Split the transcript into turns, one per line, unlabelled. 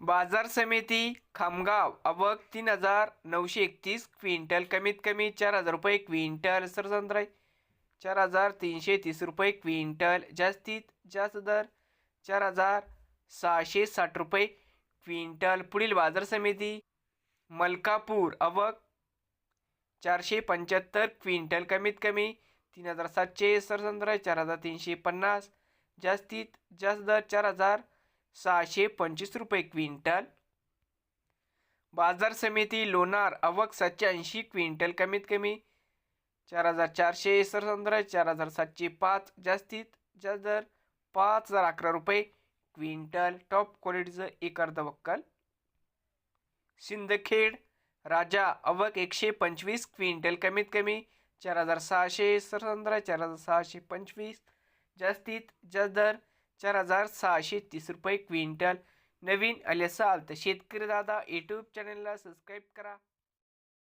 बाजार समिती खामगाव. आवक तीन हजार नऊशे एकतीस क्विंटल. कमीत कमी चार हजार रुपये क्विंटल सरसंद्राई चार हजार तीनशे तीस रुपये क्विंटल. जास्तीत जास्त दर चार हजार सहाशे साठ रुपये क्विंटल. पुढील बाजार समिती मलकापूर. आवक चारशे पंच्याहत्तर क्विंटल. कमीत कमी तीन हजार सातशे सरसंद्राई चार हजार तीनशे पन्नास. जास्तीत जास्त दर चार हजार सहाशे पंचवीस रुपये क्विंटल. बाजार समिती लोणार आवक सातशे ऐंशी क्विंटल कमीत कमी. चार हजार चारशे सरसंद्रा चार हजार सातशे पाच जास्तीत जास्त दर पाच हजार अकरा रुपये क्विंटल. टॉप क्वालिटीचं एक अर्ध वक्कल सिंदखेड राजा अवक एकशे पंचवीस क्विंटल कमीत कमी. चार हजार सहाशे सरसंद्रा चार हजार सहाशे पंचवीस जास्तीत जास्त दर चार हजार सहाशे तीस रुपये क्विंटल. नवीन आले असाल तर शेतकरी दादा यूट्यूब चॅनलला सबस्क्राईब करा.